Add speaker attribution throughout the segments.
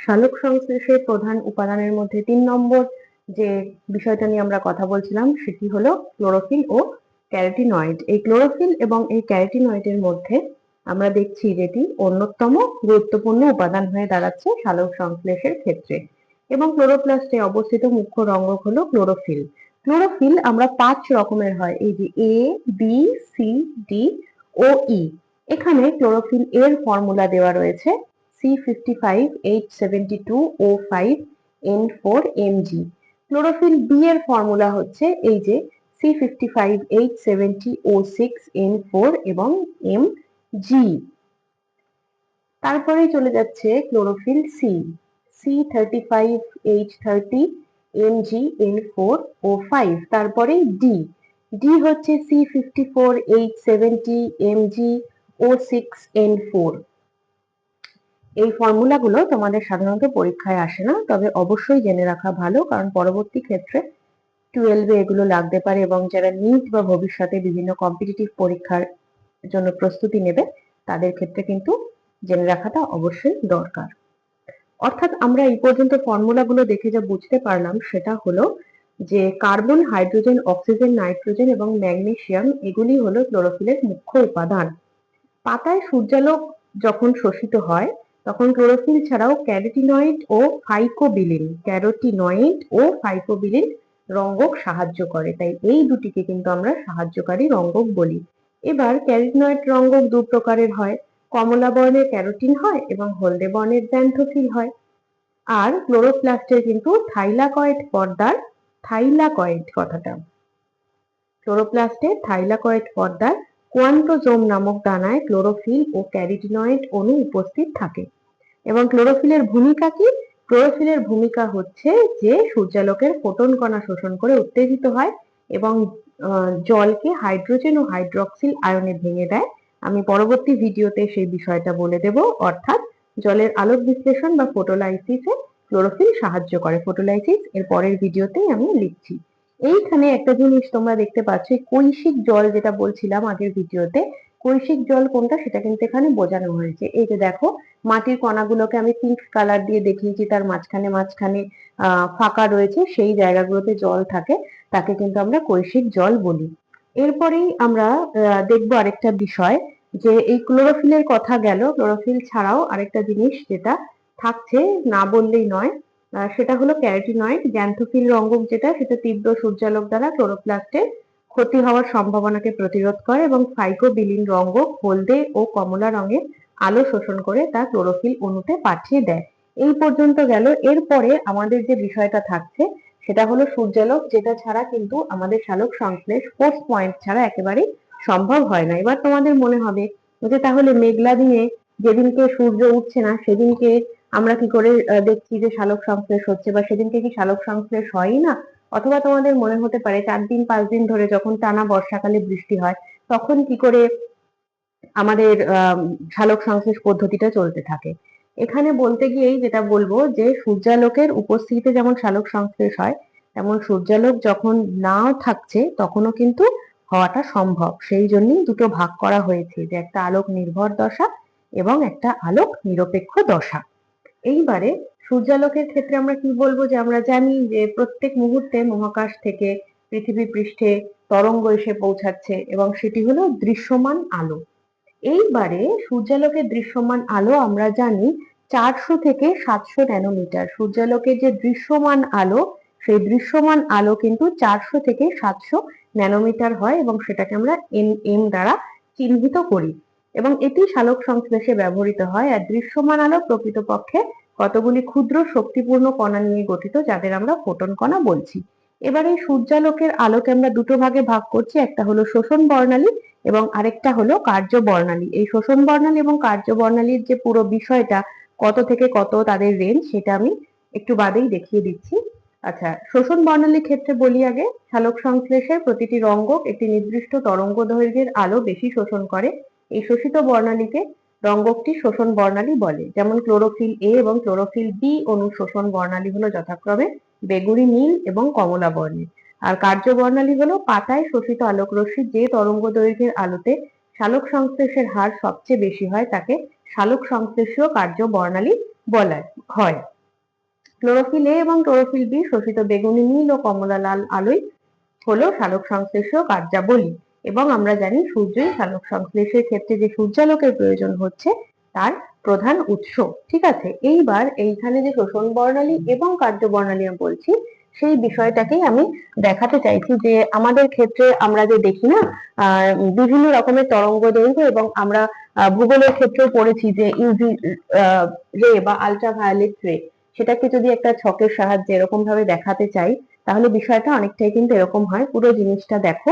Speaker 1: শালক সংশ্লেষের প্রধান উপাদানের মধ্যে তিন নম্বর যে বিষয়টা নিয়ে আমরা কথা বলছিলাম, সেটি হলো ক্লোরোফিল ও ক্যারোটিনয়েড। এই ক্লোরোফিল এবং এই ক্যারোটিনয়েডের মধ্যে আমরা দেখছি যেটি অন্যতম গুরুত্বপূর্ণ উপাদান হয়ে দাঁড়াচ্ছে সালোক সংশ্লেষের ক্ষেত্রে। এবং ক্লোরোপ্লাস্টে অবস্থিত মুখ্য রঙ্গক হলো ক্লোরোফিল। ক্লোরোফিল আমরা পাঁচ রকমের হয়, এই যে এ বি সি ডি ও ই এখানে ক্লোরোফিল এর ফর্মুলা দেওয়া রয়েছে C fifty five H seventy two O five N four M G chlorophyll B এর ফর্মুলা হচ্ছে এই যে C fifty five H seventy O six N four এবং এম জি তারপরে চলে যাচ্ছে chlorophyll C C thirty five H thirty M G N four O five তারপরে D D হচ্ছে C fifty four H seventy M G O six N four এই ফর্মুলাগুলো তোমাদের সাধারণত পরীক্ষায় আসে না, তবে অবশ্যই জেনে রাখা ভালো, কারণ পরবর্তী ক্ষেত্রে টুয়েলভে এগুলো লাগতে পারে এবং যারা নিট বা ভবিষ্যতে বিভিন্ন কম্পিটিটিভ পরীক্ষার জন্য প্রস্তুতি নেবে, তাদের ক্ষেত্রে কিন্তু জেনে রাখাটা অবশ্যই দরকার। অর্থাৎ আমরা এই পর্যন্ত ফর্মুলাগুলো দেখে যা বুঝতে পারলাম, সেটা হলো যে কার্বন, হাইড্রোজেন, অক্সিজেন, নাইট্রোজেন এবং ম্যাগনেসিয়াম এগুলি হলো ক্লোরোফিলের মুখ্য উপাদান। পাতায় সূর্যালোক যখন শোষিত হয় তখন ক্লোরোফিল ছাড়াও ক্যারোটিনয়েড ও ফাইকোবিলিন। ক্যারোটিনয়েড ও ফাইকোবিলিন রঙ্গক সাহায্য করে। তাই এই দুটিকে কিন্তু আমরা সাহায্যকারী রঙ্গক বলি। এবার ক্যারোটিনয়েড রঙ্গক দু প্রকারের হয়। কমলা বর্ণের ক্যারোটিন হয় এবং হলদে বর্ণের জ্যান্থোফিল হয়। আর ক্লোরোপ্লাস্টের কিন্তু থাইলাকয়েড পর্দার থাইলাকয়েড কথাটা। ক্লোরোপ্লাস্টের থাইলাকয়েড পর্দার কোয়ান্টোজোম নামক দানায় ক্লোরোফিল ও ক্যারিটিনয়েড অণু উপস্থিত থাকে। এবং ক্লোরোফিলের ভূমিকা কি? ক্লোরোফিলের ভূমিকা হচ্ছে যে সূর্যালোকের ফোটন কণা শোষণ করে উত্তেজিত হয় এবং জলকে হাইড্রোজেন ও হাইড্রক্সিল আয়নে ভেঙে দেয়। আমি পরবর্তী ভিডিওতে সেই বিষয়টা বলে দেব। অর্থাৎ জলের আলোক বিশ্লেষণ বা ফোটোলাইসিসে ক্লোরোফিল সাহায্য করে। ফোটোলাইসিস এর পরের ভিডিওতেই আমি লিখছি। এইখানে একটা জিনিস তোমরা দেখতে পাচ্ছ কৈশিক জল যেটা বলছিলাম আগের ভিডিওতে, কৈশিক জল কোনটা সেটা কিন্তু এখানে বোঝানো হয়েছে। এই যে দেখো, মাটির কণাগুলোকে আমি পিঙ্ক কালার দিয়ে দেখিয়েছি, তার মাঝখানে মাঝখানে ফাঁকা রয়েছে, সেই জায়গাগুলোতে জল থাকে, তাকে কিন্তু আমরা কৈশিক জল বলি। এরপরেই আমরা দেখব আরেকটা বিষয়, যে এই ক্লোরোফিলের কথা গেল ক্লোরোফিল ছাড়াও আরেকটা জিনিস যেটা থাকছে, না বললেই নয় সেটা হলো ক্যারোটিনয়েড গ্যান্থোফিল রঙ্গক যেটা, সেটা তীব্র সূর্যালোক দ্বারা ক্লোরোপ্লাস্টের ক্ষতি হওয়ার সম্ভাবনাকে প্রতিরোধ করে এবং ফাইকোবিলিন রঙ্গক হলদে ও কমলা রঙের আলো শোষণ করে তা ক্লোরোফিল অণুতে পাঠিয়ে দেয়। এই পর্যন্ত গেল। এরপরে আমাদের যে বিষয়টা থাকছে, সেটা হলো সূর্যালোক, যেটা ছাড়া কিন্তু আমাদের শালক সংশ্লেষ ফোর্স পয়েন্ট ছাড়া একেবারেই সম্ভব হয় না। এবার তোমাদের মনে হবে যে তাহলে মেঘলা দিনে যেদিনকে সূর্য উঠছে না, সেদিনকে আমরা কি করে দেখছি যে শালক সংশ্লেষ হচ্ছে বা সেদিনকে কি শালক সংশ্লেষ হয়ই না? অথবা তোমাদের মনে হতে পারে চার দিন, পাঁচ দিন ধরে যখন টানা বর্ষাকালে বৃষ্টি হয়, তখন কি করে আমাদের শালক সংশ্লেষ পদ্ধতিটা চলতে থাকে? এখানে বলতে গিয়েই যেটা বলব যে সূর্যালোকের উপস্থিতিতে যেমন শালক সংশ্লেষ হয়, তেমন সূর্যালোক যখন নাও থাকছে, তখনও কিন্তু হওয়াটা সম্ভব। সেই জন্যই দুটো ভাগ করা হয়েছে, যে একটা আলোক নির্ভর দশা এবং একটা আলোক নিরপেক্ষ দশা। এইবারে সূর্যালোকের ক্ষেত্রে আমরা কি বলব যে আমরা জানি যে প্রত্যেক মুহূর্তে মহাকাশ থেকে পৃথিবী পৃষ্ঠে তরঙ্গ এসে পৌঁছাচ্ছে এবং সেটি হলো দৃশ্যমান আলো। এইবারে সূর্যালোকের দৃশ্যমান আলো আমরা জানি চারশো থেকে সাতশো ন্যানোমিটার। সূর্যালোকের যে দৃশ্যমান আলো, সেই দৃশ্যমান আলো কিন্তু চারশো থেকে সাতশো ন্যানোমিটার হয় এবং সেটাকে আমরা এম এম দ্বারা চিহ্নিত করি। এবং এটি সালোক সংশ্লেষে ব্যবহৃত হয় আর দৃশ্যমান আলো প্রকৃতপক্ষে কতগুলি ক্ষুদ্র শক্তিপূর্ণ কণা নিয়ে গঠিত যাদের আমরা ফোটন কণা বলছি। এবার এই সূর্যালোকের আলোকে আমরা দুটো ভাগে ভাগ করছি, একটা হলো শোষণ বর্ণালী এবং আরেকটা হলো কার্য বর্ণালী। এই শোষণ বর্ণালী এবং কার্য বর্ণালীর যে পুরো বিষয়টা, কত থেকে কত তাদের রেঞ্জ সেটা আমি একটু বাদেই দেখিয়ে দিচ্ছি। আচ্ছা শোষণ বর্ণালীর ক্ষেত্রে বলি আগে, শালক সংশ্লেষের প্রতিটি রঙ্গক একটি নির্দিষ্ট তরঙ্গ দৈর্ঘ্যের আলো বেশি শোষণ করে। এই শোষিত বর্ণালীকে রঙ্গকটি শোষণ বর্ণালী বলে। যেমন ক্লোরোফিল এ এবং ক্লোরোফিল বি অণু শোষণ বর্ণালী হলো যথাক্রমে বেগুনি, নীল এবং কমলা বর্ণের। আর কার্য বর্ণালী হলো পাতায় শোষিত আলোকরশ্মি যে তরঙ্গ দৈর্ঘ্যের আলোতে শালক সংশ্লেষের হার সবচেয়ে বেশি হয়, তাকে শালক সংশ্লেষীয় কার্য বর্ণালী বলা হয়। ক্লোরোফিল এ এবং ক্লোরোফিল বি শোষিত বেগুনি, নীল ও কমলা লাল আলোই হলো শালক সংশ্লেষীয় কার্যাবলী। এবং আমরা জানি সূর্যই সালোক সংশ্লেষের ক্ষেত্রে যে সূর্যালোকের প্রয়োজন হচ্ছে, তার প্রধান উৎস। ঠিক আছে? এইবার এইখানে যে শোষণ বর্ণালী এবং কার্য বর্ণালী আমি বলছি, সেই বিষয়টাকেই আমি দেখাতে চাইছি যে আমাদের ক্ষেত্রে আমরা যে দেখি না বিভিন্ন রকমের তরঙ্গ দৈর্ঘ্য এবং আমরা ভূগোলের ক্ষেত্রেও পড়েছি যে ইউভি রে বা আলট্রাভায়োলেট রে সেটাকে যদি একটা ছকের সাহায্যে এরকম ভাবে দেখাতে চাই, তাহলে বিষয়টা অনেকটাই কিন্তু এরকম হয়। পুরো জিনিসটা দেখো।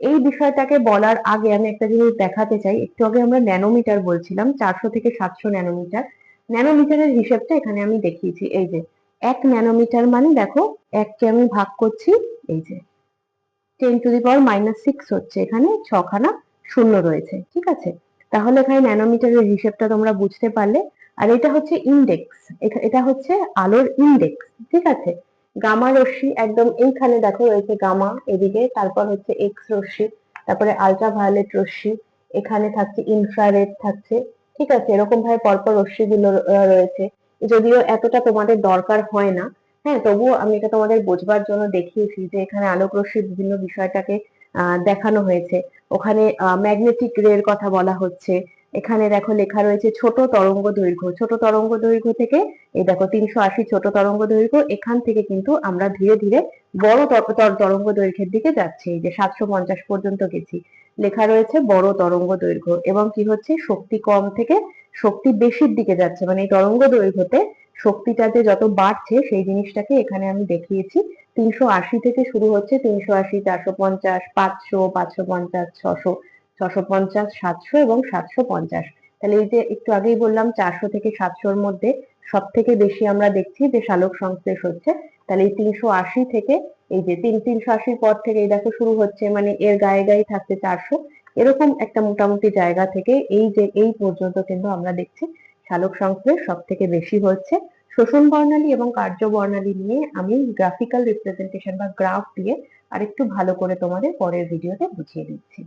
Speaker 1: এই বিষয়টাকে বলার আগে আমি একটা জিনিস দেখাতে চাই। একটু আগে আমরা ন্যানোমিটার বলছিলাম, চারশো থেকে সাতশো ন্যানোমিটার। ন্যানোমিটারের হিসেবটা এখানে আমি দেখিয়েছি। এই যে, এক ন্যানোমিটার মানে দেখো, এককে আমি ভাগ করছি, এই যে, ten to the power minus six হচ্ছে এখানে, ছখানা শূন্য রয়েছে, ঠিক আছে? তাহলে এখানে ন্যানোমিটারের হিসেবটা তোমরা বুঝতে পারলে। আর এটা হচ্ছে ইন্ডেক্স এটা হচ্ছে আলোর ইন্ডেক্স ঠিক আছে? গামা রশ্মি একদম এইখানে দেখো রয়েছে গামা এদিকে, তারপর হচ্ছে এক্স রশ্মি, তারপরে আলট্রাভায়োলেট রশ্মি, এখানে থাকছে ইনফ্রারেড থাকছে, ঠিক আছে? এরকম ভাবে পরপর রশ্মিগুলো রয়েছে। যদিও এতটা তোমাদের দরকার হয় না হ্যাঁ? তবুও আমি এটা তোমাদের বোঝবার জন্য দেখিয়েছি যে এখানে আলোক রশ্মির বিভিন্ন বিষয়টাকে দেখানো হয়েছে। ওখানে ম্যাগনেটিক রে এর কথা বলা হচ্ছে এখানে দেখো লেখা রয়েছে ছোট তরঙ্গ দৈর্ঘ্য। ছোট তরঙ্গ দৈর্ঘ্য থেকে, এই দেখো তিনশো আশি ছোট তরঙ্গ দৈর্ঘ্য, এখান থেকে কিন্তু আমরা ধীরে ধীরে বড় তর- তর- তরঙ্গ দৈর্ঘ্যের দিকে যাচ্ছি। যে সাতশো পঞ্চাশ পর্যন্ত গেছি। লেখা রয়েছে বড় তরঙ্গ দৈর্ঘ্য এবং কি হচ্ছে? শক্তি কম থেকে শক্তি বেশির দিকে যাচ্ছে। মানে এই তরঙ্গ দৈর্ঘ্যতে শক্তিটা যে যত বাড়ছে, সেই জিনিসটাকে এখানে আমি দেখিয়েছি। তিনশো আশি থেকে শুরু হচ্ছে তিনশো আশি, চারশো পঞ্চাশ, পাঁচশো পাঁচশো পঞ্চাশ, ছশো। ছশো পঞ্চাশ, সাতশো এবং সাতশো পঞ্চাশ। তাহলে এই যে একটু আগেই বললাম, চারশো থেকে সাতশোর মধ্যে সব থেকে বেশি আমরা দেখছি যে শালক সংশ্লেষ হচ্ছে। তাহলে এই তিনশো আশি থেকে, এই যে তিন তিনশো আশির পর থেকে এই দেখো শুরু হচ্ছে মানে এর গায়ে গায়ে থাকছে চারশো। এরকম একটা মোটামুটি জায়গা থেকে এই যে, এই পর্যন্ত কিন্তু আমরা দেখছি শালক সংশ্লেষ সব থেকে বেশি হচ্ছে। শোষণ বর্ণালী এবং কার্য বর্ণালী নিয়ে আমি গ্রাফিক্যাল রিপ্রেজেন্টেশন বা গ্রাফ দিয়ে আরেকটু ভালো করে তোমাদের পরের ভিডিওতে বুঝিয়ে দিচ্ছি।